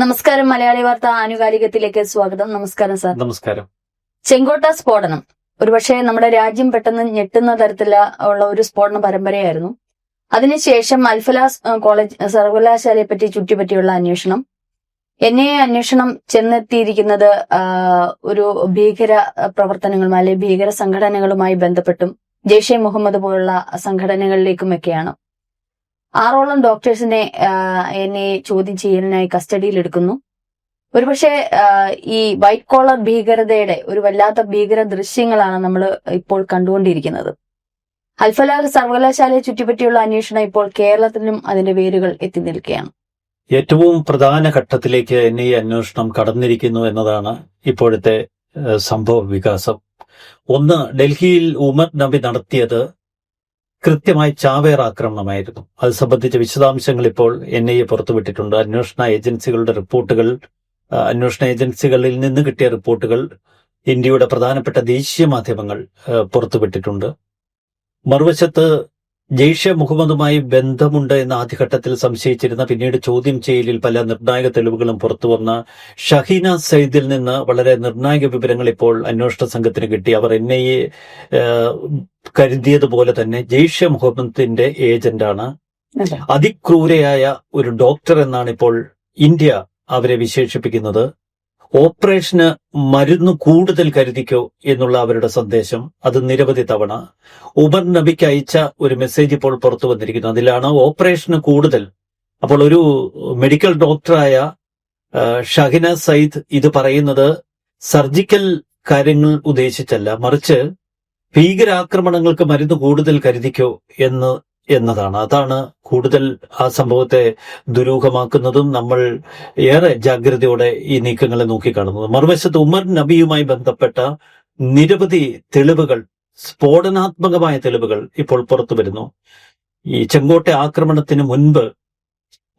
നമസ്കാരം മലയാളി വാർത്ത ആനുകാലികത്തിലേക്ക് സ്വാഗതം. നമസ്കാരം സാർ. നമസ്കാരം. ചെങ്കോട്ട സ്ഫോടനം. ഒരുപക്ഷെ നമ്മുടെ രാജ്യം പെട്ടെന്ന് ഞെട്ടുന്ന തരത്തിലുള്ള ഉള്ള ഒരു സ്ഫോടന പരമ്പരയായിരുന്നു. അതിനുശേഷം അൽഫലാസ് കോളേജ് സർവകലാശാലയെ പറ്റി ചുറ്റിപ്പറ്റിയുള്ള അന്വേഷണം. എൻ ഐ അന്വേഷണം ചെന്നെത്തിയിരിക്കുന്നത് ഒരു ഭീകര പ്രവർത്തനങ്ങളുമായി അല്ലെങ്കിൽ ഭീകര സംഘടനകളുമായി ബന്ധപ്പെട്ടും ജെയ്ഷെ മുഹമ്മദ് പോലുള്ള സംഘടനകളിലേക്കുമൊക്കെയാണ്. ആറോളം ഡോക്ടേഴ്സിനെ എന്നെ ചോദ്യം ചെയ്യലിനായി കസ്റ്റഡിയിൽ എടുക്കുന്നു ഒരുപക്ഷെ ഈ വൈറ്റ് കോളർ ഭീകരതയുടെ ഒരു വല്ലാത്ത ഭീകര ദൃശ്യങ്ങളാണ് നമ്മൾ ഇപ്പോൾ കണ്ടുകൊണ്ടിരിക്കുന്നത്. അൽഫലാർ സർവകലാശാലയെ ചുറ്റിപ്പറ്റിയുള്ള അന്വേഷണം ഇപ്പോൾ കേരളത്തിലും അതിന്റെ വേരുകൾ എത്തി നിൽക്കുകയാണ്. ഏറ്റവും പ്രധാന ഘട്ടത്തിലേക്ക് എൻ ഐ അന്വേഷണം കടന്നിരിക്കുന്നു എന്നതാണ് ഇപ്പോഴത്തെ സംഭവ വികാസം. ഒന്ന് ഡൽഹിയിൽ ഉമർ നബി നടത്തിയത് കൃത്യമായി ചാവേർ ആക്രമണമായിരുന്നു. അത് സംബന്ധിച്ച വിശദാംശങ്ങൾ ഇപ്പോൾ എൻ ഐ എ പുറത്തുവിട്ടിട്ടുണ്ട്. അന്വേഷണ ഏജൻസികളുടെ റിപ്പോർട്ടുകൾ അന്വേഷണ ഏജൻസികളിൽ നിന്ന് കിട്ടിയ റിപ്പോർട്ടുകൾ ഇന്ത്യയുടെ പ്രധാനപ്പെട്ട ദേശീയ മാധ്യമങ്ങൾ പുറത്തുവിട്ടിട്ടുണ്ട്. മറുവശത്ത് ജെയ്ഷെ മുഹമ്മദുമായി ബന്ധമുണ്ട് എന്ന ആദ്യഘട്ടത്തിൽ സംശയിച്ചിരുന്ന പിന്നീട് ചോദ്യം ചെയ്യലിൽ പല നിർണായക തെളിവുകളും പുറത്തുവന്ന ഷഹീന സയ്യിദിൽ നിന്ന് വളരെ നിർണായക വിവരങ്ങൾ ഇപ്പോൾ അന്വേഷണ സംഘത്തിന് കിട്ടി. അവർ എൻ ഐ എ കരുതിയതുപോലെ തന്നെ ജെയ്ഷെ മുഹമ്മദിന്റെ ഏജന്റാണ്. അതിക്രൂരയായ ഒരു ഡോക്ടർ എന്നാണ് ഇപ്പോൾ ഇന്ത്യ അവരെ വിശേഷിപ്പിക്കുന്നത്. ഓപ്പറേഷന് മരുന്ന് കൂടുതൽ കരുതിക്കോ എന്നുള്ള അവരുടെ സന്ദേശം അത് നിരവധി തവണ. ഉമർ നബിക്ക് അയച്ച ഒരു മെസ്സേജ് ഇപ്പോൾ പുറത്തു വന്നിരിക്കുന്നു. അതിലാണ് ഓപ്പറേഷന് കൂടുതൽ. അപ്പോൾ ഒരു മെഡിക്കൽ ഡോക്ടറായ ഷഹിന സയ്യിദ് ഇത് പറയുന്നത് സർജിക്കൽ കാര്യങ്ങൾ ഉദ്ദേശിച്ചല്ല. മറിച്ച് ഭീകരാക്രമണങ്ങൾക്ക് മരുന്ന് കൂടുതൽ കരുതിക്കോ എന്ന് എന്നതാണ്. അതാണ് കൂടുതൽ ആ സംഭവത്തെ ദുരൂഹമാക്കുന്നതും നമ്മൾ ഏറെ ജാഗ്രതയോടെ ഈ നീക്കങ്ങളെ നോക്കിക്കാണുന്നത്. മറുവശത്ത് ഉമർ നബിയുമായി ബന്ധപ്പെട്ട നിരവധി തെളിവുകൾ സ്ഫോടനാത്മകമായ തെളിവുകൾ ഇപ്പോൾ പുറത്തു വരുന്നു. ഈ ചെങ്കോട്ടെ ആക്രമണത്തിന് മുൻപ്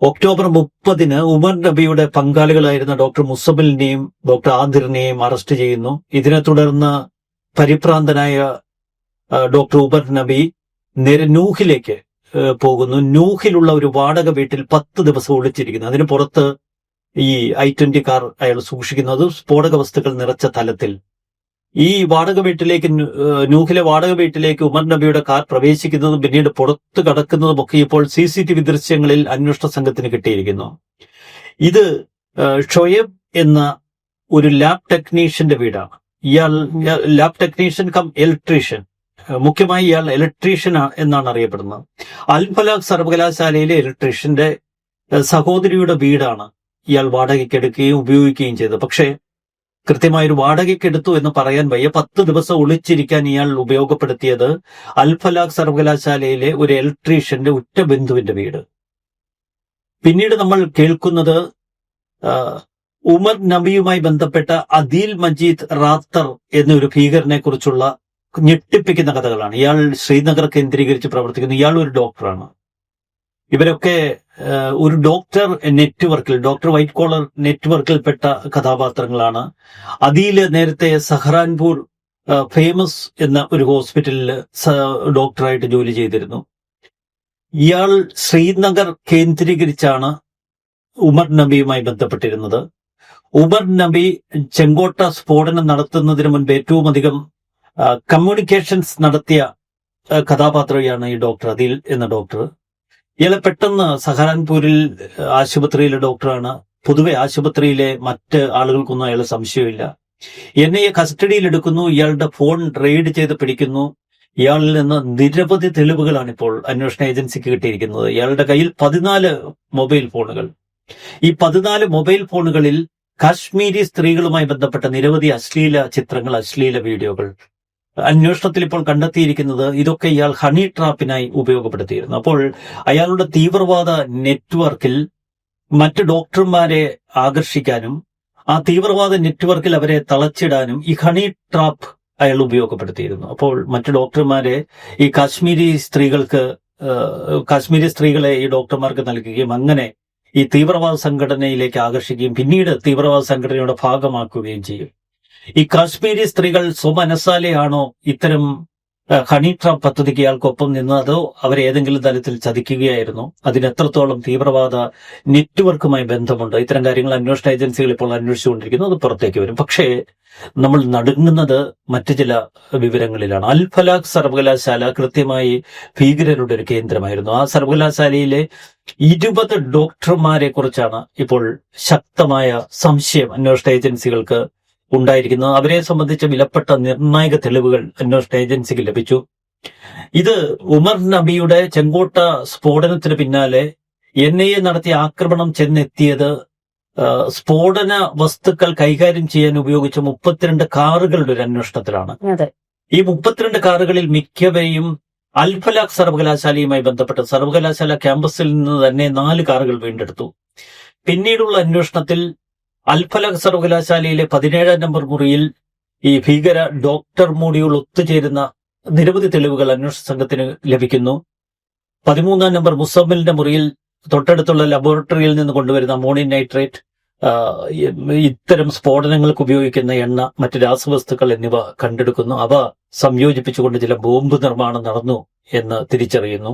ഒക്ടോബർ മുപ്പതിന് ഉമർ നബിയുടെ പങ്കാളികളായിരുന്ന ഡോക്ടർ മുസബലിനെയും ഡോക്ടർ ആദിറിനെയും അറസ്റ്റ് ചെയ്യുന്നു. ഇതിനെ തുടർന്ന് പരിഭ്രാന്തനായ ഡോക്ടർ ഉമർ നബി നേരെ നൂഹിലേക്ക് പോകുന്നു. നൂഹിലുള്ള ഒരു വാടക വീട്ടിൽ പത്ത് ദിവസം ഒളിച്ചിരിക്കുന്നു. അതിന് പുറത്ത് ഈ ഐ ട്വന്റി കാർ അയാൾ സൂക്ഷിക്കുന്നത് സ്ഫോടക വസ്തുക്കൾ നിറച്ച തലത്തിൽ. ഈ വാടക വീട്ടിലേക്ക് നൂഹിലെ വാടക വീട്ടിലേക്ക് ഉമർ നബിയുടെ കാർ പ്രവേശിക്കുന്നതും പിന്നീട് പുറത്തു കടക്കുന്നതും ഒക്കെ ഇപ്പോൾ സി സി ടി വി ദൃശ്യങ്ങളിൽ അന്വേഷണ സംഘത്തിന് കിട്ടിയിരിക്കുന്നു. ഇത് ഷൊയബ് എന്ന ഒരു ലാബ് ടെക്നീഷ്യന്റെ വീടാണ്. ഇയാൾ ലാബ് ടെക്നീഷ്യൻ കം ഇലക്ട്രീഷ്യൻ. മുഖ്യമായി ഇയാൾ ഇലക്ട്രീഷ്യൻ എന്നാണ് അറിയപ്പെടുന്നത്. അൽഫലാഖ് സർവകലാശാലയിലെ ഇലക്ട്രീഷ്യന്റെ സഹോദരിയുടെ വീടാണ് ഇയാൾ വാടകയ്ക്കെടുക്കുകയും ഉപയോഗിക്കുകയും ചെയ്തത്. പക്ഷേ കൃത്യമായൊരു വാടകയ്ക്കെടുത്തു എന്ന് പറയാൻ വയ്യ. പത്ത് ദിവസം ഒളിച്ചിരിക്കാൻ ഇയാൾ ഉപയോഗപ്പെടുത്തിയത് അൽഫലാഖ് സർവകലാശാലയിലെ ഒരു ഇലക്ട്രീഷ്യന്റെ ഉറ്റ ബന്ധുവിന്റെ വീട്. പിന്നീട് നമ്മൾ കേൾക്കുന്നത് ഉമർ നബിയുമായി ബന്ധപ്പെട്ട അദീൽ മജീദ് റാത്തർ എന്നൊരു ഭീകരനെ കുറിച്ചുള്ള ഞെട്ടിപ്പിക്കുന്ന കഥകളാണ്. ഇയാൾ ശ്രീനഗർ കേന്ദ്രീകരിച്ച് പ്രവർത്തിക്കുന്ന ഇയാൾ ഒരു ഡോക്ടറാണ്. ഇവരൊക്കെ ഒരു ഡോക്ടർ നെറ്റ്വർക്കിൽ ഡോക്ടർ വൈറ്റ് കോളർ നെറ്റ്വർക്കിൽപ്പെട്ട കഥാപാത്രങ്ങളാണ്. അതിയിൽ നേരത്തെ സഹറാൻപൂർ ഫേമസ് എന്ന ഒരു ഹോസ്പിറ്റലിൽ ഡോക്ടറായിട്ട് ജോലി ചെയ്തിരുന്നു. ഇയാൾ ശ്രീനഗർ കേന്ദ്രീകരിച്ചാണ് ഉമർ നബിയുമായി ബന്ധപ്പെട്ടിരുന്നത്. ഉമർ നബി ചെങ്കോട്ട സ്ഫോടനം നടത്തുന്നതിന് മുൻപ് ഏറ്റവും അധികം കമ്മ്യൂണിക്കേഷൻസ് നടത്തിയ കഥാപാത്രയാണ് ഈ ഡോക്ടർ അതിൽ എന്ന ഡോക്ടർ ഇയാളെ പെട്ടെന്ന് സഹറാൻപൂരിൽ ആശുപത്രിയിലെ ഡോക്ടറാണ് പൊതുവെ ആശുപത്രിയിലെ മറ്റ് ആളുകൾക്കൊന്നും അയാൾ സംശയമില്ല. എന്നെ കസ്റ്റഡിയിൽ എടുക്കുന്നു ഇയാളുടെ ഫോൺ റെയ്ഡ് ചെയ്ത് പിടിക്കുന്നു. ഇയാളിൽ നിന്ന് നിരവധി തെളിവുകളാണ് ഇപ്പോൾ അന്വേഷണ ഏജൻസിക്ക് കിട്ടിയിരിക്കുന്നത്. ഇയാളുടെ കയ്യിൽ പതിനാല് മൊബൈൽ ഫോണുകൾ. ഈ പതിനാല് മൊബൈൽ ഫോണുകളിൽ കാശ്മീരി സ്ത്രീകളുമായി ബന്ധപ്പെട്ട നിരവധി അശ്ലീല ചിത്രങ്ങൾ അശ്ലീല വീഡിയോകൾ. അന്വേഷണത്തിൽ ഇപ്പോൾ കണ്ടെത്തിയിരിക്കുന്നത് ഇതൊക്കെ ഇയാൾ ഹണി ട്രാപ്പിനായി ഉപയോഗപ്പെടുത്തിയിരുന്നു. അപ്പോൾ അയാളുടെ തീവ്രവാദ നെറ്റ്വർക്കിൽ മറ്റ് ഡോക്ടർമാരെ ആകർഷിക്കാനും ആ തീവ്രവാദ നെറ്റ്വർക്കിൽ അവരെ തളച്ചിടാനും ഈ ഹണി ട്രാപ്പ് അയാൾ ഉപയോഗപ്പെടുത്തിയിരുന്നു. അപ്പോൾ മറ്റു ഡോക്ടർമാരെ ഈ കാശ്മീരി സ്ത്രീകൾക്ക് കാശ്മീരി സ്ത്രീകളെ ഈ ഡോക്ടർമാർക്ക് നൽകുകയും അങ്ങനെ ഈ തീവ്രവാദ സംഘടനയിലേക്ക് ആകർഷിക്കുകയും പിന്നീട് തീവ്രവാദ സംഘടനയുടെ ഭാഗമാക്കുകയും ചെയ്യും. ഈ കാശ്മീരി സ്ത്രീകൾ സ്വമനസാലെയാണോ ഇത്തരം ഹണി ട്രാപ്പ് പദ്ധതിക്ക് ഇയാൾക്കൊപ്പം നിന്ന് അതോ അവരെ ഏതെങ്കിലും തലത്തിൽ ചതിക്കുകയായിരുന്നു? അതിന് എത്രത്തോളം തീവ്രവാദ നെറ്റ്വർക്കുമായി ബന്ധമുണ്ട്? ഇത്തരം കാര്യങ്ങൾ അന്വേഷണ ഏജൻസികൾ ഇപ്പോൾ അന്വേഷിച്ചുകൊണ്ടിരിക്കുന്നു. അത് പുറത്തേക്ക് വരും. പക്ഷേ നമ്മൾ നടുങ്ങുന്നത് മറ്റു ചില വിവരങ്ങളിലാണ്. അൽ ഫലാഖ് സർവകലാശാല കൃത്യമായി ഭീകരരുടെ ഒരു കേന്ദ്രമായിരുന്നു. ആ സർവകലാശാലയിലെ ഇരുപത് ഡോക്ടർമാരെ കുറിച്ചാണ് ഇപ്പോൾ ശക്തമായ സംശയം അന്വേഷണ ഏജൻസികൾക്ക് ഉണ്ടായിരിക്കുന്നത് അവരെ സംബന്ധിച്ച വിലപ്പെട്ട നിർണായക തെളിവുകൾ അന്വേഷണ ഏജൻസിക്ക് ലഭിച്ചു. ഇത് ഉമർ നബിയുടെ ചെങ്കോട്ട സ്ഫോടനത്തിന് പിന്നാലെ എൻ ഐ എ നടത്തിയ ആക്രമണം ചെന്നെത്തിയത് സ്ഫോടന വസ്തുക്കൾ കൈകാര്യം ചെയ്യാൻ ഉപയോഗിച്ച മുപ്പത്തിരണ്ട് കാറുകളുടെ ഒരു അന്വേഷണത്തിലാണ്. ഈ മുപ്പത്തിരണ്ട് കാറുകളിൽ മിക്കവയും അൽഫലാഖ് സർവകലാശാലയുമായി ബന്ധപ്പെട്ട് സർവകലാശാല ക്യാമ്പസിൽ നിന്ന് തന്നെ നാല് കാറുകൾ വീണ്ടെടുത്തു. പിന്നീടുള്ള അന്വേഷണത്തിൽ അൽഫലാഖ് സർവകലാശാലയിലെ പതിനേഴാം നമ്പർ മുറിയിൽ ഈ ഭീകര ഡോക്ടർ മോഡിയോൾ ഒത്തുചേരുന്ന നിരവധി തെളിവുകൾ അന്വേഷണ സംഘത്തിന് ലഭിക്കുന്നു. പതിമൂന്നാം നമ്പർ മുസമ്മിലിന്റെ മുറിയിൽ തൊട്ടടുത്തുള്ള ലബോറട്ടറിയിൽ നിന്ന് കൊണ്ടുവരുന്ന അമോണിയം നൈട്രേറ്റ് ഇത്തരം സ്ഫോടനങ്ങൾക്ക് ഉപയോഗിക്കുന്ന എണ്ണ മറ്റ് രാസവസ്തുക്കൾ എന്നിവ കണ്ടെടുക്കുന്നു. അവ സംയോജിപ്പിച്ചുകൊണ്ട് ചില ബോംബ് നിർമ്മാണം നടന്നു എന്ന് തിരിച്ചറിയുന്നു.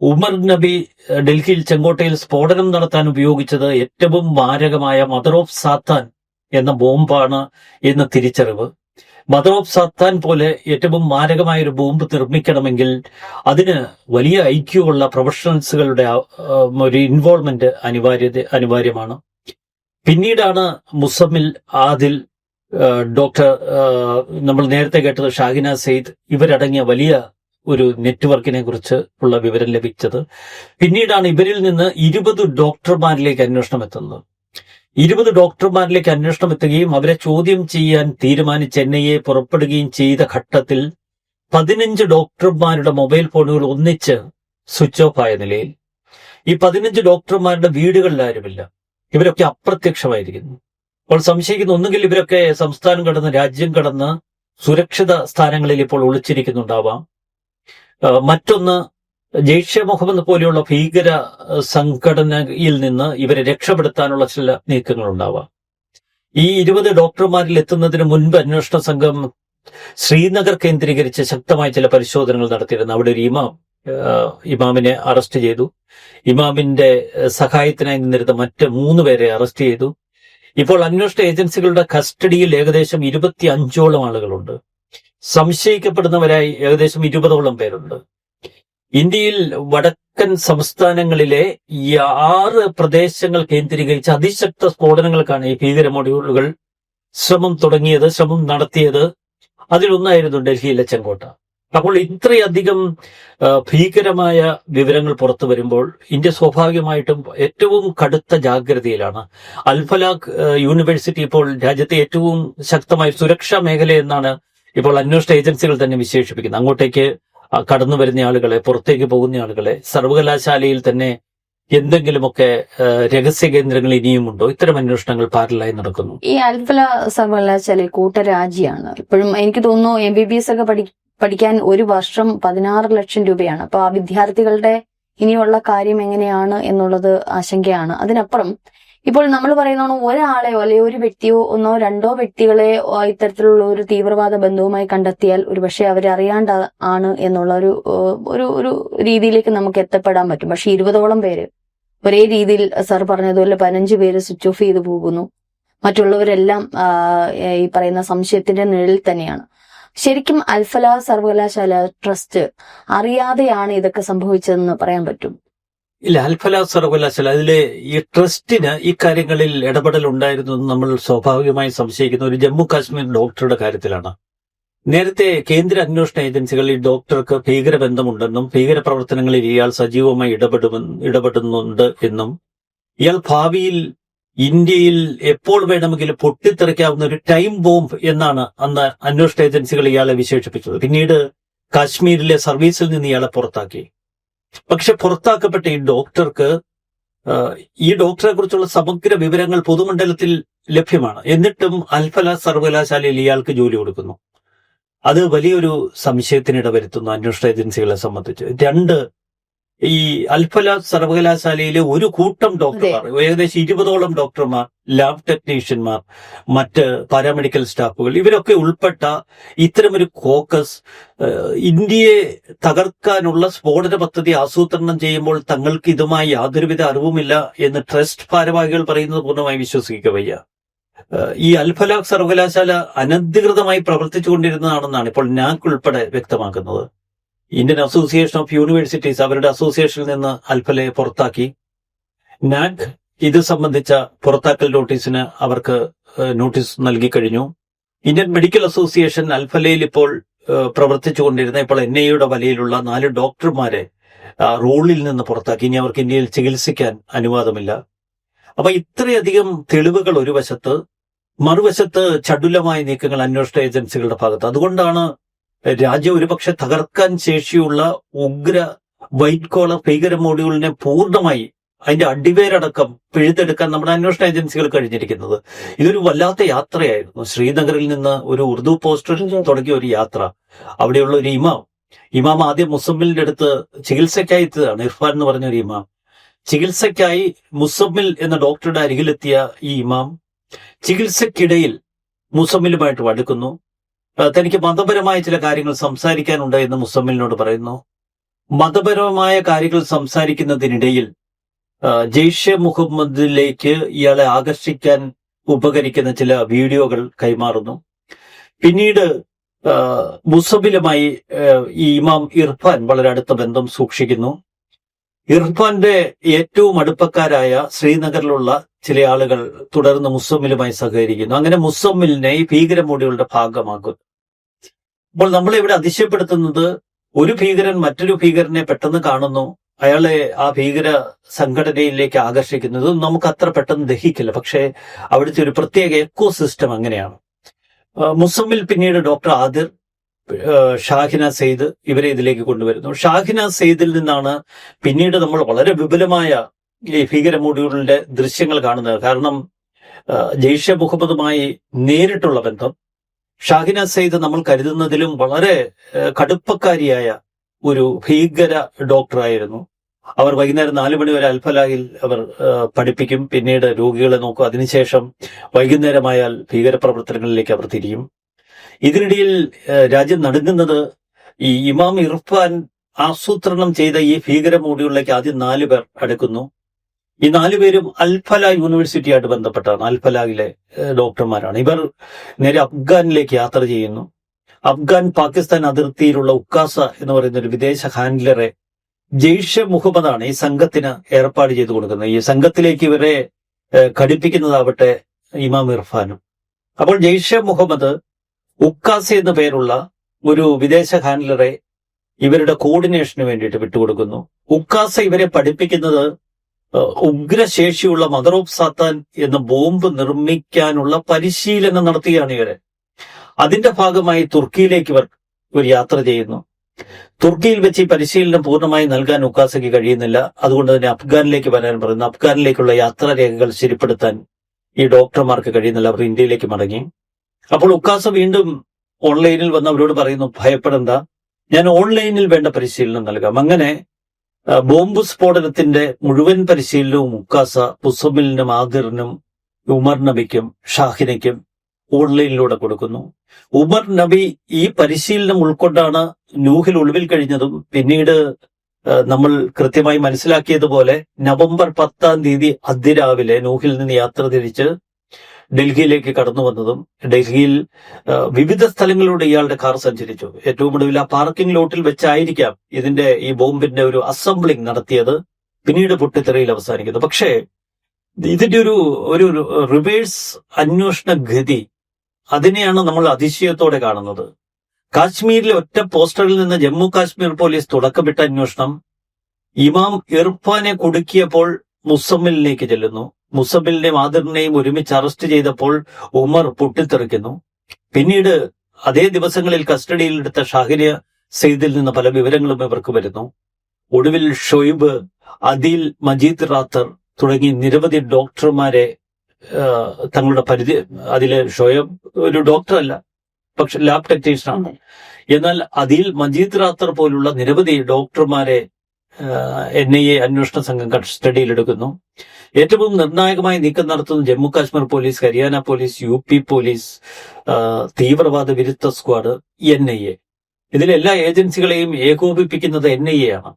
ഉമർ നബി ഡൽഹിയിൽ ചെങ്കോട്ടയിൽ സ്ഫോടനം നടത്താൻ ഉപയോഗിച്ചത് ഏറ്റവും മാരകമായ മദർ ഓഫ് സാത്താൻ എന്ന ബോംബാണ് എന്ന തിരിച്ചറിവ്. മദർ ഓഫ് സാത്താൻ പോലെ ഏറ്റവും മാരകമായ ഒരു ബോംബ് നിർമ്മിക്കണമെങ്കിൽ അതിന് വലിയ ഐക്യമുള്ള പ്രൊഫഷണൽസുകളുടെ ഒരു ഇൻവോൾവ്മെന്റ് അനിവാര്യത അനിവാര്യമാണ്. പിന്നീടാണ് മുസമ്മിൽ ആദിൽ ഡോക്ടർ നമ്മൾ നേരത്തെ കേട്ടത് ഷാഹിന സെയ്ദ് ഇവരടങ്ങിയ വലിയ ഒരു നെറ്റ്വർക്കിനെ കുറിച്ച് ഉള്ള വിവരം ലഭിച്ചത്. പിന്നീടാണ് ഇവരിൽ നിന്ന് ഇരുപത് ഡോക്ടർമാരിലേക്ക് അന്വേഷണം എത്തുന്നത്. ഇരുപത് ഡോക്ടർമാരിലേക്ക് അന്വേഷണം എത്തുകയും അവരെ ചോദ്യം ചെയ്യാൻ തീരുമാനിച്ച് എൻ പുറപ്പെടുകയും ചെയ്ത ഘട്ടത്തിൽ പതിനഞ്ച് ഡോക്ടർമാരുടെ മൊബൈൽ ഫോണുകൾ ഒന്നിച്ച് സ്വിച്ച് ഓഫ് ആയ നിലയിൽ. ഈ പതിനഞ്ച് ഡോക്ടർമാരുടെ വീടുകളിൽ ആരുമില്ല. ഇവരൊക്കെ അപ്രത്യക്ഷമായിരിക്കുന്നു. അപ്പോൾ സംശയിക്കുന്ന ഒന്നുകിൽ ഇവരൊക്കെ സംസ്ഥാനം കടന്ന് രാജ്യം കടന്ന് സുരക്ഷിത സ്ഥാനങ്ങളിൽ ഇപ്പോൾ ഒളിച്ചിരിക്കുന്നുണ്ടാവാം. മറ്റൊന്ന് ജെയ്ഷെ മുഹമ്മദ് പോലെയുള്ള ഭീകര സംഘടനയിൽ നിന്ന് ഇവരെ രക്ഷപ്പെടുത്താനുള്ള ചില നീക്കങ്ങൾ ഉണ്ടാവാം ഈ ഇരുപത് ഡോക്ടർമാരിൽ എത്തുന്നതിന് മുൻപ് അന്വേഷണ സംഘം ശ്രീനഗർ കേന്ദ്രീകരിച്ച് ശക്തമായ ചില പരിശോധനകൾ നടത്തിയിരുന്നു. അവിടെ ഒരു ഇമാം ഇമാമിനെ അറസ്റ്റ് ചെയ്തു. ഇമാമിന്റെ സഹായത്തിനായി നിന്നിരുന്ന മറ്റ് മൂന്ന് പേരെ അറസ്റ്റ് ചെയ്തു. ഇപ്പോൾ അന്വേഷണ ഏജൻസികളുടെ കസ്റ്റഡിയിൽ ഏകദേശം ഇരുപത്തി അഞ്ചോളം ആളുകളുണ്ട്. സംശയിക്കപ്പെടുന്നവരായി ഏകദേശം ഇരുപതോളം പേരുണ്ട്. ഇന്ത്യയിൽ വടക്കൻ സംസ്ഥാനങ്ങളിലെ ഈ ആറ് പ്രദേശങ്ങൾ കേന്ദ്രീകരിച്ച് അതിശക്ത സ്ഫോടനങ്ങൾക്കാണ് ഈ ഭീകര മൊഡ്യൂളുകൾ ശ്രമം തുടങ്ങിയത് ശ്രമം നടത്തിയത്. അതിലൊന്നായിരുന്നു ഡൽഹിയിലെ ചെങ്കോട്ട. അപ്പോൾ ഇത്രയധികം ഭീകരമായ വിവരങ്ങൾ പുറത്തു വരുമ്പോൾ ഇന്ത്യ സ്വാഭാവികമായിട്ടും ഏറ്റവും കടുത്ത ജാഗ്രതയിലാണ്. അൽഫലാഖ് യൂണിവേഴ്സിറ്റി ഇപ്പോൾ രാജ്യത്തെ ഏറ്റവും ശക്തമായ സുരക്ഷാ മേഖല എന്നാണ് ഇപ്പോൾ അന്വേഷണ ഏജൻസികൾ തന്നെ വിശേഷിപ്പിക്കുന്നു. അങ്ങോട്ടേക്ക് കടന്നു വരുന്ന ആളുകളെ പുറത്തേക്ക് പോകുന്ന ആളുകളെ സർവകലാശാലയിൽ തന്നെ എന്തെങ്കിലുമൊക്കെ രഹസ്യ കേന്ദ്രങ്ങൾ ഇനിയും ഉണ്ടോ? ഇത്തരം അന്വേഷണങ്ങൾ പാരലായി നടക്കുന്നു. ഈ അൽഫല സർവകലാശാല കൂട്ടരാജിയാണ്. ഇപ്പോഴും എനിക്ക് തോന്നുന്നു എം ബി ബി എസ് ഒക്കെ പഠി പഠിക്കാൻ ഒരു വർഷം പതിനാറ് ലക്ഷം രൂപയാണ്. അപ്പൊ ആ വിദ്യാർത്ഥികളുടെ ഇനിയുള്ള കാര്യം എങ്ങനെയാണ് എന്നുള്ളത് ആശങ്കയാണ്. അതിനപ്പുറം ഇപ്പോൾ നമ്മൾ പറയുന്നതാണ് ഒരാളെയോ അല്ലെങ്കിൽ ഒരു വ്യക്തിയോ ഒന്നോ രണ്ടോ വ്യക്തികളെ ഇത്തരത്തിലുള്ള ഒരു തീവ്രവാദ ബന്ധവുമായി കണ്ടെത്തിയാൽ ഒരുപക്ഷെ അവരറിയാണ്ട് ആണ് എന്നുള്ള ഒരു ഒരു ഒരു രീതിയിലേക്ക് നമുക്ക് എത്തപ്പെടാൻ പറ്റും. പക്ഷെ ഇരുപതോളം പേര് ഒരേ രീതിയിൽ സാർ പറഞ്ഞതുപോലെ പതിനഞ്ച് പേര് സ്വിച്ച് ഓഫ് ചെയ്തു പോകുന്നു. മറ്റുള്ളവരെല്ലാം ഈ പറയുന്ന സംശയത്തിന്റെ നിഴലിൽ തന്നെയാണ്. ശരിക്കും അൽഫല സർവകലാശാല ട്രസ്റ്റ് അറിയാതെയാണ് ഇതൊക്കെ സംഭവിച്ചതെന്ന് പറയാൻ പറ്റും. ഇല്ല അൽഫല സർവകലാശാല അതിലെ ഈ ട്രസ്റ്റിന് ഈ കാര്യങ്ങളിൽ ഇടപെടൽ ഉണ്ടായിരുന്നു എന്ന് നമ്മൾ സ്വാഭാവികമായി സംശയിക്കുന്ന ഒരു ജമ്മു കാശ്മീർ ഡോക്ടറുടെ കാര്യത്തിലാണ്. നേരത്തെ കേന്ദ്ര അന്വേഷണ ഏജൻസികൾ ഈ ഡോക്ടർക്ക് ഭീകരബന്ധമുണ്ടെന്നും ഭീകരപ്രവർത്തനങ്ങളിൽ ഇയാൾ സജീവമായി ഇടപെടുമെന്ന് ഇടപെടുന്നുണ്ട് എന്നും ഇയാൾ ഭാവിയിൽ ഇന്ത്യയിൽ എപ്പോൾ വേണമെങ്കിലും പൊട്ടിത്തെറിക്കാവുന്ന ഒരു ടൈം ബോംബ് എന്നാണ് അന്ന് അന്വേഷണ ഏജൻസികൾ ഇയാളെ വിശേഷിപ്പിച്ചത്. പിന്നീട് കാശ്മീരിലെ സർവീസിൽ നിന്ന് ഇയാളെ പുറത്താക്കി. പക്ഷെ പുറത്താക്കപ്പെട്ട ഈ ഡോക്ടർക്ക് ഈ ഡോക്ടറെ കുറിച്ചുള്ള സമഗ്ര വിവരങ്ങൾ പൊതുമണ്ഡലത്തിൽ ലഭ്യമാണ്. എന്നിട്ടും അൽഫല സർവകലാശാലയിൽ ഇയാൾക്ക് ജോലി കൊടുക്കുന്നു. അത് വലിയൊരു സംശയത്തിനിട വരുത്തുന്നു അന്വേഷണ ഏജൻസികളെ സംബന്ധിച്ച്. രണ്ട് ഈ അൽഫല സർവകലാശാലയിലെ ഒരു കൂട്ടം ഡോക്ടർമാർ ഏകദേശം ഇരുപതോളം ഡോക്ടർമാർ ലാബ് ടെക്നീഷ്യന്മാർ മറ്റ് പാരാമെഡിക്കൽ സ്റ്റാഫുകൾ ഇവരൊക്കെ ഉൾപ്പെട്ട ഇത്തരമൊരു കോക്കസ് ഇന്ത്യയെ തകർക്കാനുള്ള സ്ഫോടന പദ്ധതി ആസൂത്രണം ചെയ്യുമ്പോൾ തങ്ങൾക്ക് ഇതുമായി യാതൊരുവിധ അറിവുമില്ല എന്ന് ട്രസ്റ്റ് ഭാരവാഹികൾ പറയുന്നത് പൂർണമായി വിശ്വസിക്കുക വയ്യ ഈ അൽഫലാഖ് സർവകലാശാല അനധികൃതമായി പ്രവർത്തിച്ചുകൊണ്ടിരുന്നതാണെന്നാണ് ഇപ്പോൾ ഞാൻ ഉൾപ്പെടെ വ്യക്തമാക്കുന്നത്. ഇന്ത്യൻ അസോസിയേഷൻ ഓഫ് യൂണിവേഴ്സിറ്റീസ് അവരുടെ അസോസിയേഷനിൽ നിന്ന് അൽഫലയെ പുറത്താക്കി. നാക് ഇത് സംബന്ധിച്ച പുറത്താക്കൽ നോട്ടീസിന് അവർക്ക് നോട്ടീസ് നൽകി കഴിഞ്ഞു. ഇന്ത്യൻ മെഡിക്കൽ അസോസിയേഷൻ അൽഫലയിൽ ഇപ്പോൾ പ്രവർത്തിച്ചു പ്രവർത്തിച്ചുകൊണ്ടിരുന്ന ഇപ്പോൾ എൻ ഐയുടെ വലയിലുള്ള നാല് ഡോക്ടർമാരെ റോളിൽ നിന്ന് പുറത്താക്കി. ഇനി അവർക്ക് ഇന്ത്യയിൽ ചികിത്സിക്കാൻ അനുവാദമില്ല. അപ്പൊ ഇത്രയധികം തെളിവുകൾ ഒരു വശത്ത് മറുവശത്ത് ചടുലമായ നീക്കങ്ങൾ അന്വേഷണ ഏജൻസികളുടെ ഭാഗത്ത്. അതുകൊണ്ടാണ് രാജ്യം ഒരുപക്ഷെ തകർക്കാൻ ശേഷിയുള്ള ഉഗ്ര വൈറ്റ് കോളർ ഭീകര മോഡ്യൂളിനെ പൂർണമായി അതിന്റെ അടിവേരടക്കം പിഴുതെടുക്കാൻ നമ്മുടെ അന്വേഷണ ഏജൻസികൾ കഴിഞ്ഞിരിക്കുന്നത്. ഇതൊരു വല്ലാത്ത യാത്രയായിരുന്നു. ശ്രീനഗറിൽ നിന്ന് ഒരു ഉറുദു പോസ്റ്ററിൽ തുടങ്ങിയ ഒരു യാത്ര. അവിടെയുള്ള ഒരു ഇമാം. ഇമാം ആദ്യം മുസമ്മിലിന്റെ അടുത്ത് ചികിത്സയ്ക്കായി എത്തിയതാണ്. ഇർഫാൻ എന്ന് പറഞ്ഞ ഒരു ഇമാം. ചികിത്സയ്ക്കായി മുസമ്മിൽ എന്ന ഡോക്ടറുടെ അരികിലെത്തിയ ഈ ഇമാം ചികിത്സക്കിടയിൽ മുസമ്മിലുമായിട്ട് അടുക്കുന്നു ആ, തനിക്ക് മതപരമായ ചില കാര്യങ്ങൾ സംസാരിക്കാനുണ്ട് എന്ന് മുസമ്മിലിനോട് പറയുന്നു. മതപരമായ കാര്യങ്ങൾ സംസാരിക്കുന്നതിനിടയിൽ ജെയ്ഷെ മുഹമ്മദിലേക്ക് ഇയാളെ ആകർഷിക്കാൻ ഉപകരിക്കുന്ന ചില വീഡിയോകൾ കൈമാറുന്നു. പിന്നീട് മുസബിലുമായി ഈ ഇമാം ഇർഫാൻ വളരെ അടുത്ത ബന്ധം സൂക്ഷിക്കുന്നു. ഇർഫാന്റെ ഏറ്റവും അടുപ്പക്കാരായ ശ്രീനഗറിലുള്ള ചില ആളുകൾ തുടർന്ന് മുസമ്മിലുമായി സഹകരിക്കുന്നു. അങ്ങനെ മുസമ്മിലിനെ ഈ ഭീകരമൂടികളുടെ ഭാഗമാക്കുന്നു. അപ്പോൾ നമ്മൾ ഇവിടെ അതിശയപ്പെടുത്തുന്നത് ഒരു ഭീകരൻ മറ്റൊരു ഭീകരനെ പെട്ടെന്ന് കാണുന്നു. അയാളെ ആ ഭീകര സംഘടനയിലേക്ക് ആകർഷിക്കുന്നത് നമുക്ക് അത്ര പെട്ടെന്ന് ദഹിക്കില്ല. പക്ഷേ അവിടുത്തെ ഒരു പ്രത്യേക എക്കോ സിസ്റ്റം അങ്ങനെയാണ് മുസമ്മിൽ പിന്നീട് ഡോക്ടർ ആദിർ ഷാഹിന സെയ്ദ് ഇവരെ ഇതിലേക്ക് കൊണ്ടുവരുന്നു. ഷാഹിന സെയ്ദിൽ നിന്നാണ് പിന്നീട് നമ്മൾ വളരെ വിപുലമായ ഈ ഭീകര മോഡ്യൂളിന്റെ ദൃശ്യങ്ങൾ കാണുന്നത്. കാരണം ജെയ്ഷെ മുഹമ്മദുമായി നേരിട്ടുള്ള ബന്ധം ഷാഹിന സെയ്ദ് നമ്മൾ കരുതുന്നതിലും വളരെ കടുപ്പക്കാരിയായ ഒരു ഭീകര ഡോക്ടറായിരുന്നു. അവർ വൈകുന്നേരം നാലു മണി വരെ അൽഫലാഹിൽ അവർ പഠിപ്പിക്കും. പിന്നീട് രോഗികളെ നോക്കും. അതിനുശേഷം വൈകുന്നേരമായാൽ ഭീകരപ്രവർത്തനങ്ങളിലേക്ക് അവർ തിരിയും. ഇതിനിടയിൽ രാജ്യം നടുങ്ങുന്നത് ഈ ഇമാം ഇർഫാൻ ആസൂത്രണം ചെയ്ത ഈ ഭീകര മോഡ്യൂളിലേക്ക് ആദ്യം നാലു പേർ അടുക്കുന്നു. ഈ നാലുപേരും അൽഫല യൂണിവേഴ്സിറ്റിയായിട്ട് ബന്ധപ്പെട്ടാണ്. അൽഫലാഹിലെ ഏഹ്, ഡോക്ടർമാരാണ്. ഇവർ നേരെ അഫ്ഗാനിലേക്ക് യാത്ര ചെയ്യുന്നു. അഫ്ഗാൻ പാകിസ്ഥാൻ അതിർത്തിയിലുള്ള ഉക്കാസ എന്ന് പറയുന്ന ഒരു വിദേശ ഹാൻഡ്ലറെ ജെയ്ഷെ മുഹമ്മദാണ് ഈ സംഘത്തിന് ഏർപ്പാട് ചെയ്തു കൊടുക്കുന്നത്. ഈ സംഘത്തിലേക്ക് ഇവരെ ഘടിപ്പിക്കുന്നതാവട്ടെ ഇമാം ഇർഫാനും. അപ്പോൾ ജെയ്ഷെ മുഹമ്മദ് ഉക്കാസ എന്ന പേരുള്ള ഒരു വിദേശ ഹാൻഡ്ലറെ ഇവരുടെ കോർഡിനേഷന് വേണ്ടിയിട്ട് വിട്ടുകൊടുക്കുന്നു. ഉക്കാസ ഇവരെ പഠിപ്പിക്കുന്നത് ഉഗ്രശേഷിയുള്ള മദർ ഓഫ് സാത്താൻ എന്ന ബോംബ് നിർമ്മിക്കാനുള്ള പരിശീലനം നടത്തുകയാണ് ഇവരെ. അതിന്റെ ഭാഗമായി തുർക്കിയിലേക്ക് ഇവർ ഒരു യാത്ര ചെയ്യുന്നു. തുർക്കിയിൽ വെച്ച് ഈ പരിശീലനം പൂർണമായി നൽകാൻ ഉക്കാസയ്ക്ക് കഴിയുന്നില്ല. അതുകൊണ്ട് തന്നെ അഫ്ഗാനിലേക്ക് വരാൻ പറയുന്നു. അഫ്ഗാനിലേക്കുള്ള യാത്രാരേഖകൾ ശരിപ്പെടുത്താൻ ഈ ഡോക്ടർമാർക്ക് കഴിയുന്നില്ല. അവർ ഇന്ത്യയിലേക്ക് മടങ്ങി. അപ്പോൾ ഉക്കാസ വീണ്ടും ഓൺലൈനിൽ വന്ന് അവരോട് പറയുന്നു ഭയപ്പെടണ്ട. ഞാൻ ഓൺലൈനിൽ വേണ്ട പരിശീലനം നൽകാം. അങ്ങനെ ബോംബ് സ്ഫോടനത്തിന്റെ മുഴുവൻ പരിശീലനവും മുക്കാസ പുസമിലിനും ആദിറിനും ഉമർ നബിക്കും ഷാഹിനയ്ക്കും ഓൺലൈനിലൂടെ കൊടുക്കുന്നു. ഉമർ നബി ഈ പരിശീലനം ഉൾക്കൊണ്ടാണ് നൂഹിൽ ഒളിവിൽ കഴിഞ്ഞതും പിന്നീട് നമ്മൾ കൃത്യമായി മനസ്സിലാക്കിയതുപോലെ നവംബർ പത്താം തീയതി അതിരാവിലെ നൂഹിൽ നിന്ന് യാത്ര തിരിച്ച് ഡൽഹിയിലേക്ക് കടന്നു വന്നതും ഡൽഹിയിൽ വിവിധ സ്ഥലങ്ങളിലൂടെ ഇയാളുടെ കാർ സഞ്ചരിച്ചു. ഏറ്റവും ഒടുവിൽ ആ പാർക്കിംഗ് ലോട്ടിൽ വെച്ചായിരിക്കാം ഇതിന്റെ ഈ ബോംബിന്റെ ഒരു അസംബ്ലിംഗ് നടത്തിയത്. പിന്നീട് പൊട്ടിത്തെറിയിൽ അവസാനിക്കുന്നു. പക്ഷേ ഇതിന്റെ ഒരു ഒരു റിവേഴ്സ് അന്വേഷണ ഗതി അതിനെയാണ് നമ്മൾ അതിശയത്തോടെ കാണുന്നത്. കാശ്മീരിലെ ഒറ്റ പോസ്റ്ററിൽ നിന്ന് ജമ്മു കാശ്മീർ പോലീസ് തുടക്കമിട്ട അന്വേഷണം ഇമാം ഇർഫാനെ കുടുക്കിയപ്പോൾ മുസമ്മിലിലേക്ക് ചെല്ലുന്നു. മുസമ്മിലിനെയും ആദിറിനെയും ഒരുമിച്ച് അറസ്റ്റ് ചെയ്തപ്പോൾ ഉമർ പൊട്ടിത്തെറിക്കുന്നു. പിന്നീട് അതേ ദിവസങ്ങളിൽ കസ്റ്റഡിയിൽ എടുത്ത ഷാഹിരിയ സെയ്ദിൽ നിന്ന് പല വിവരങ്ങളും ഇവർക്ക് വരുന്നു. ഒടുവിൽ ഷൊയ്ബ് അദീൽ മജീദ് റാത്തർ തുടങ്ങി നിരവധി ഡോക്ടർമാരെ തങ്ങളുടെ പരിധി അതിലെ ഷോയബ് ഒരു ഡോക്ടറല്ല പക്ഷെ ലാബ് ടെക്നീഷ്യനാണ്. എന്നാൽ അതിൽ മജീദ് റാത്തർ പോലുള്ള നിരവധി ഡോക്ടർമാരെ എൻ ഐ എ അന്വേഷണ സംഘം കസ്റ്റഡിയിലെടുക്കുന്നു ഏറ്റവും നിർണായകമായ നീക്കം നടത്തുന്ന Jammu Kashmir police Haryana police U P police തീവ്രവാദ വിരുദ്ധ സ്ക്വാഡ് എൻ ഐ എ. ഇതിലെല്ലാ ഏജൻസികളെയും ഏകോപിപ്പിക്കുന്നത് എൻ ഐ എ ആണ്.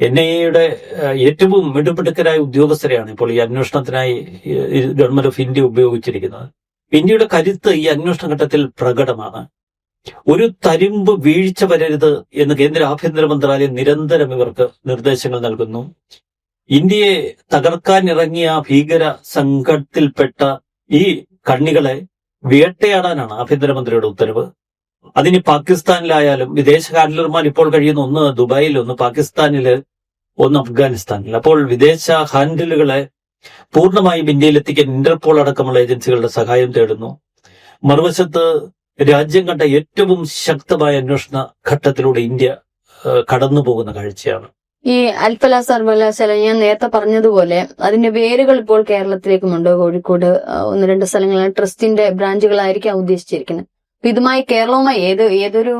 എൻ ഐ എയുടെ ഏറ്റവും മിടുമിടുക്കരായ ഉദ്യോഗസ്ഥരെയാണ് ഇപ്പോൾ ഈ അന്വേഷണത്തിനായി ഗവൺമെന്റ് ഓഫ് ഇന്ത്യ ഉപയോഗിച്ചിരിക്കുന്നത്. ഇന്ത്യയുടെ കരുത്ത് ഈ അന്വേഷണ ഘട്ടത്തിൽ പ്രകടമാണ്. ഒരു തരിമ്പ് വീഴ്ച വരരുത് എന്ന് കേന്ദ്ര ആഭ്യന്തര മന്ത്രാലയം നിരന്തരം ഇവർക്ക് നിർദ്ദേശങ്ങൾ നൽകുന്നു. ഇന്ത്യയെ തകർക്കാൻ ഇറങ്ങിയ ഭീകര സംഘത്തിൽപ്പെട്ട ഈ കണ്ണികളെ വേട്ടയാടാനാണ് ആഭ്യന്തരമന്ത്രിയുടെ ഉത്തരവ്. അതിന് പാകിസ്ഥാനിലായാലും വിദേശ ഹാൻഡലർമാർ ഇപ്പോൾ കഴിയുന്ന ഒന്ന് ദുബായിൽ ഒന്ന് പാകിസ്ഥാനിൽ ഒന്ന് അഫ്ഗാനിസ്ഥാനിൽ അപ്പോൾ വിദേശ ഹാൻഡിലുകളെ പൂർണമായും ഇന്ത്യയിലെത്തിക്കാൻ ഇന്റർപോൾ അടക്കമുള്ള ഏജൻസികളുടെ സഹായം തേടുന്നു. മറുവശത്ത് രാജ്യം കണ്ട ഏറ്റവും ശക്തമായ അന്വേഷണ ഘട്ടത്തിലൂടെ ഇന്ത്യ കടന്നു പോകുന്ന കാഴ്ചയാണ്. ഈ അൽഫല സർവകലാശാല ഞാൻ നേരത്തെ പറഞ്ഞതുപോലെ അതിന്റെ വേരുകൾ ഇപ്പോൾ കേരളത്തിലേക്കുമുണ്ട് കോഴിക്കോട് ഒന്ന് രണ്ട് സ്ഥലങ്ങളിൽ ട്രസ്റ്റിന്റെ ബ്രാഞ്ചുകളായിരിക്കാം ഉദ്ദേശിച്ചിരിക്കുന്നത്. ഇതുമായി കേരളവുമായി ഏത് ഏതൊരു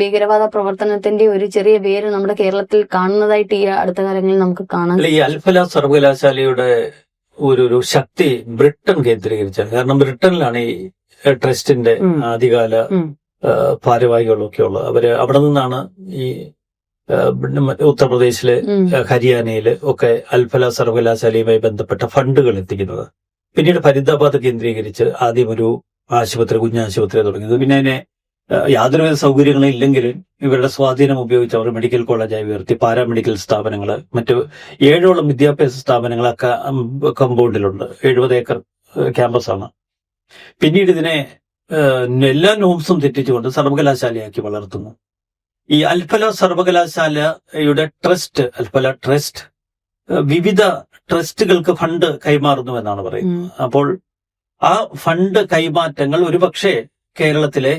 ഭീകരവാദ പ്രവർത്തനത്തിന്റെ ഒരു ചെറിയ വേര് നമ്മുടെ കേരളത്തിൽ കാണുന്നതായിട്ട് ഈ അടുത്ത കാലങ്ങളിൽ നമുക്ക് കാണാം ഈ അൽഫല സർവകലാശാലയുടെ ഒരു ഒരു ശക്തി ബ്രിട്ടൻ കേന്ദ്രീകരിച്ചാണ്. കാരണം ബ്രിട്ടനിലാണ് ഈ ട്രസ്റ്റിന്റെ. ആദ്യകാല. ഭാരവാഹികളൊക്കെ ഉള്ളത് അവർ അവിടെ നിന്നാണ് ഈ ഉത്തർപ്രദേശിലെ. ഹരിയാനയിൽ ഒക്കെ അൽഫല സർവകലാശാലയുമായി ബന്ധപ്പെട്ട ഫണ്ടുകൾ എത്തിക്കുന്നത് പിന്നീട് ഫരീദാബാദ് കേന്ദ്രീകരിച്ച് ആദ്യം ഒരു ആശുപത്രി കുഞ്ഞാശുപത്രി തുടങ്ങിയത് പിന്നെ അതിനെ യാതൊരുവിധ സൗകര്യങ്ങളും ഇല്ലെങ്കിലും ഇവരുടെ സ്വാധീനം ഉപയോഗിച്ച് അവർ മെഡിക്കൽ കോളേജായി ഉയർത്തി പാരാമെഡിക്കൽ സ്ഥാപനങ്ങൾ മറ്റു ഏഴോളം വിദ്യാഭ്യാസ സ്ഥാപനങ്ങളൊക്കെ കമ്പൗണ്ടിലുണ്ട് എഴുപത് ഏക്കർ ക്യാമ്പസാണ് പിന്നീട് ഇതിനെ എല്ലാ നോംസും തെറ്റിച്ചുകൊണ്ട് സർവകലാശാലയാക്കി വളർത്തുന്നു. ഈ അൽഫല സർവകലാശാലയുടെ ട്രസ്റ്റ് അൽഫല ട്രസ്റ്റ് വിവിധ ട്രസ്റ്റുകൾക്ക് ഫണ്ട് കൈമാറുന്നു എന്നാണ് പറയുന്നത്. അപ്പോൾ ആ ഫണ്ട് കൈമാറ്റങ്ങൾ ഒരുപക്ഷെ കേരളത്തിലെ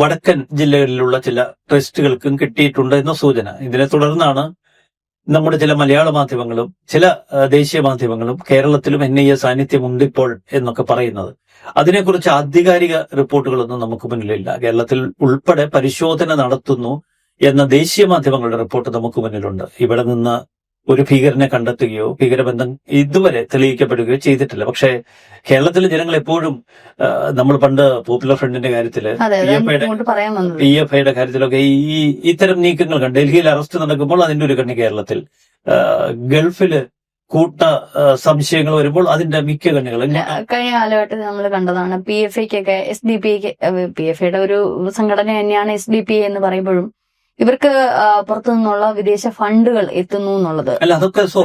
വടക്കൻ ജില്ലകളിലുള്ള ചില ട്രസ്റ്റുകൾക്കും കിട്ടിയിട്ടുണ്ട് എന്ന സൂചന. ഇതിനെ തുടർന്നാണ് നമ്മുടെ ചില മലയാള മാധ്യമങ്ങളും ചില ദേശീയ മാധ്യമങ്ങളും കേരളത്തിലും എൻ ഐ എ സാന്നിധ്യമുണ്ട് ഇപ്പോൾ എന്നൊക്കെ പറയുന്നത്. അതിനെക്കുറിച്ച് ആധികാരിക റിപ്പോർട്ടുകളൊന്നും നമുക്ക് മുന്നിലില്ല. കേരളത്തിൽ ഉൾപ്പെടെ പരിശോധന നടത്തുന്നു എന്ന ദേശീയ മാധ്യമങ്ങളുടെ റിപ്പോർട്ട് നമുക്ക് മുന്നിലുണ്ട്. ഇവിടെ നിന്ന് ഒരു ഭീകരനെ കണ്ടെത്തുകയോ ഭീകരബന്ധം ഇതുവരെ തെളിയിക്കപ്പെടുകയോ ചെയ്തിട്ടില്ല. പക്ഷേ കേരളത്തിലെ ജനങ്ങൾ എപ്പോഴും നമ്മൾ പണ്ട് പോപ്പുലർ ഫ്രണ്ടിന്റെ കാര്യത്തിൽ പി എഫ് ഐയുടെ കാര്യത്തിലൊക്കെ ഈ ഇത്തരം നീക്കങ്ങൾ കണ്ട് ഡൽഹിയിൽ അറസ്റ്റ് നടക്കുമ്പോൾ അതിന്റെ ഒരു കണ്ണി കേരളത്തിൽ. ഗൾഫിൽ കൂട്ട സംശയങ്ങൾ വരുമ്പോൾ അതിന്റെ മിക്ക കണ്ണികൾ കഴിഞ്ഞ കാലഘട്ടത്തിൽ നമ്മൾ കണ്ടതാണ് P F ഐക്കൊക്കെ S D P P F ഐയുടെ ഒരു സംഘടന തന്നെയാണ് എസ് ഡി പി എന്ന് പറയുമ്പോഴും ഇവർക്ക് പുറത്തു നിന്നുള്ള വിദേശ ഫണ്ടുകൾ എത്തുന്നു എന്നുള്ളത്.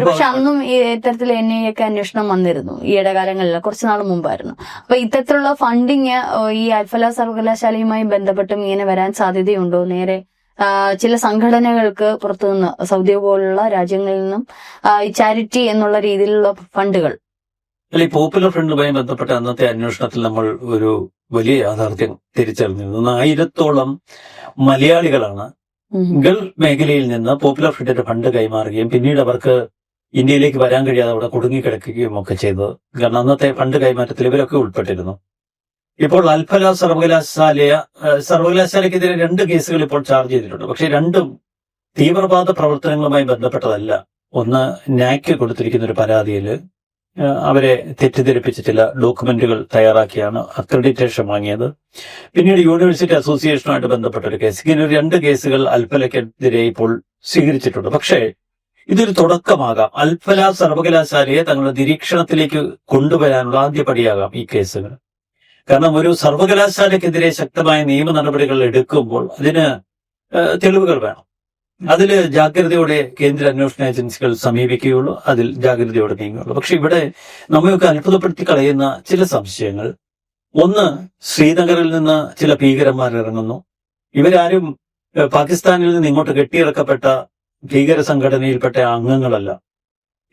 പക്ഷെ അന്നും ഈ ഇത്തരത്തിൽ എൻ ഐ ഒക്കെ അന്വേഷണം വന്നിരുന്നു ഈ ഇടകാലങ്ങളിൽ കുറച്ചു നാൾ മുമ്പായിരുന്നു. അപ്പൊ ഇത്തരത്തിലുള്ള ഫണ്ടിങ് ഈ അൽഫല സർവകലാശാലയുമായി ബന്ധപ്പെട്ടും ഇങ്ങനെ വരാൻ സാധ്യതയുണ്ടോ? നേരെ ചില സംഘടനകൾക്ക് പുറത്തുനിന്ന് സൗദി പോലുള്ള രാജ്യങ്ങളിൽ നിന്നും ഈ ചാരിറ്റി എന്നുള്ള രീതിയിലുള്ള ഫണ്ടുകൾ. അല്ല ഈ പോപ്പുലർ ഫ്രണ്ടുമായി ബന്ധപ്പെട്ട അന്നത്തെ അന്വേഷണത്തിൽ നമ്മൾ ഒരു വലിയ യാഥാർത്ഥ്യം തിരിച്ചറിഞ്ഞിരുന്നു. ആയിരത്തോളം മലയാളികളാണ്. ഗൾഫ് മേഖലയിൽ നിന്ന് പോപ്പുലർ ഫ്രണ്ടിന്റെ ഫണ്ട് കൈമാറുകയും പിന്നീട് അവർക്ക് ഇന്ത്യയിലേക്ക് വരാൻ കഴിയാതെ അവിടെ കുടുങ്ങിക്കിടക്കുകയും ഒക്കെ ചെയ്തത്. കാരണം അന്നത്തെ ഫണ്ട് കൈമാറ്റത്തിൽ ഇവരൊക്കെ ഉൾപ്പെട്ടിരുന്നു. ഇപ്പോൾ അൽഫല സർവകലാശാലയ ഏഹ്, സർവകലാശാലയ്ക്കെതിരെ രണ്ട് കേസുകൾ ഇപ്പോൾ ചാർജ് ചെയ്തിട്ടുണ്ട്. പക്ഷേ രണ്ടും തീവ്രവാദ പ്രവർത്തനങ്ങളുമായി ബന്ധപ്പെട്ടതല്ല. ഒന്ന് നാക്ക് കൊടുത്തിരിക്കുന്ന ഒരു പരാതിയിൽ അവരെ തെറ്റിദ്ധരിപ്പിച്ച ചില ഡോക്യുമെന്റുകൾ തയ്യാറാക്കിയാണ് അക്രഡിറ്റേഷൻ വാങ്ങിയത്. പിന്നീട് യൂണിവേഴ്സിറ്റി അസോസിയേഷനുമായിട്ട് ബന്ധപ്പെട്ട ഒരു കേസ്. ഇങ്ങനെ രണ്ട് കേസുകൾ അൽഫലക്കെതിരെ ഇപ്പോൾ സ്വീകരിച്ചിട്ടുണ്ട്. പക്ഷേ ഇതൊരു തുടക്കമാകാം. അൽഫല സർവകലാശാലയെ തങ്ങളുടെ നിരീക്ഷണത്തിലേക്ക് കൊണ്ടുവരാനുള്ള ആദ്യ പടിയാകാം ഈ കേസുകൾ. കാരണം ഒരു സർവകലാശാലയ്ക്കെതിരെ ശക്തമായ നിയമ നടപടികൾ എടുക്കുമ്പോൾ അതിന് തെളിവുകൾ വേണം. അതിൽ ജാഗ്രതയോടെ കേന്ദ്ര അന്വേഷണ ഏജൻസികൾ സമീപിക്കുകയുള്ളൂ. അതിൽ ജാഗ്രതയോടെ നീങ്ങുകയുള്ളൂ. പക്ഷെ ഇവിടെ നമ്മയൊക്കെ അത്ഭുതപ്പെടുത്തി കളയുന്ന ചില സംശയങ്ങൾ. ഒന്ന് ശ്രീനഗറിൽ നിന്ന് ചില ഭീകരന്മാർ ഇറങ്ങുന്നു. ഇവരാരും പാകിസ്ഥാനിൽ നിന്ന് ഇങ്ങോട്ട് കെട്ടിയിറക്കപ്പെട്ട ഭീകര സംഘടനയിൽപ്പെട്ട അംഗങ്ങളല്ല.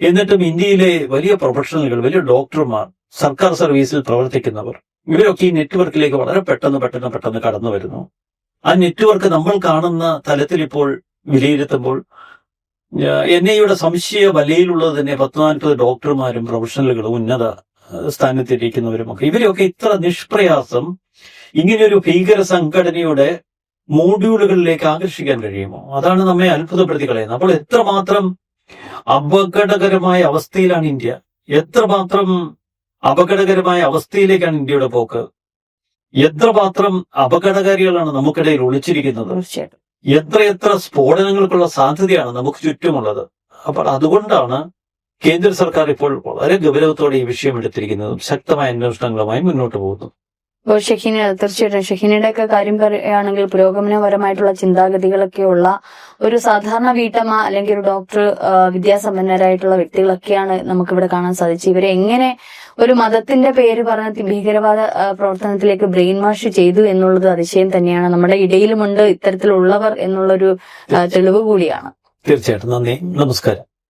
എന്നിട്ടും ഇന്ത്യയിലെ വലിയ പ്രൊഫഷണലുകൾ വലിയ ഡോക്ടർമാർ സർക്കാർ സർവീസിൽ പ്രവർത്തിക്കുന്നവർ ഇവരൊക്കെ ഈ നെറ്റ്വർക്കിലേക്ക് വളരെ പെട്ടെന്ന് പെട്ടെന്ന് പെട്ടെന്ന് കടന്നു വരുന്നു. ആ നെറ്റ്വർക്ക് നമ്മൾ കാണുന്ന തലത്തിൽ ഇപ്പോൾ വിലയിരുത്തുമ്പോൾ എൻ ഐയുടെ സംശയ വലയിലുള്ളത് തന്നെ പത്ത് നാൽപ്പത് ഡോക്ടർമാരും പ്രൊഫഷണലുകളും ഉന്നത സ്ഥാനത്തിരിക്കുന്നവരുമൊക്കെ. ഇവരെയൊക്കെ ഇത്ര നിഷ്പ്രയാസം ഇങ്ങനെയൊരു ഭീകര സംഘടനയുടെ മോഡ്യൂളുകളിലേക്ക് ആകർഷിക്കാൻ കഴിയുമോ? അതാണ് നമ്മെ അത്ഭുതപ്പെടുത്തി കളയുന്നത് അപ്പോൾ എത്രമാത്രം അപകടകരമായ അവസ്ഥയിലാണ് ഇന്ത്യ? എത്രമാത്രം അപകടകരമായ അവസ്ഥയിലേക്കാണ് ഇന്ത്യയുടെ പോക്ക്? എത്രമാത്രം അപകടകാരികളാണ് നമുക്കിടയിൽ ഒളിച്ചിരിക്കുന്നത്? തീർച്ചയായിട്ടും. എത്രയെത്ര സ്ഫോടനങ്ങൾക്കുള്ള സാധ്യതയാണ് നമുക്ക് ചുറ്റുമുള്ളത്. അപ്പോൾ അതുകൊണ്ടാണ് കേന്ദ്ര സർക്കാർ ഇപ്പോൾ വളരെ ഗൗരവത്തോടെ ഈ വിഷയം എടുത്തിരിക്കുന്നതും ശക്തമായ അന്വേഷണങ്ങളുമായി മുന്നോട്ട് പോകുന്നു ഇപ്പോൾ ഷഹീന തീർച്ചയായിട്ടും ഷഹീനയുടെ ഒക്കെ കാര്യം പറയുകയാണെങ്കിൽ പുരോഗമനപരമായിട്ടുള്ള ചിന്താഗതികളൊക്കെ ഉള്ള ഒരു സാധാരണ വീട്ടമ്മ അല്ലെങ്കിൽ ഒരു ഡോക്ടർ വിദ്യാസമ്പന്നരായിട്ടുള്ള വ്യക്തികളൊക്കെയാണ് നമുക്കിവിടെ കാണാൻ സാധിച്ചത്. ഇവരെ എങ്ങനെ ഒരു മതത്തിന്റെ പേര് പറഞ്ഞ് ഭീകരവാദ പ്രവർത്തനത്തിലേക്ക് ബ്രെയിൻ വാഷ് ചെയ്തു എന്നുള്ളത് അതിശയം തന്നെയാണ്. നമ്മുടെ ഇടയിലുമുണ്ട് ഇത്തരത്തിലുള്ളവർ എന്നുള്ളൊരു തെളിവ് കൂടിയാണ്. തീർച്ചയായിട്ടും. നന്ദി. നമസ്കാരം.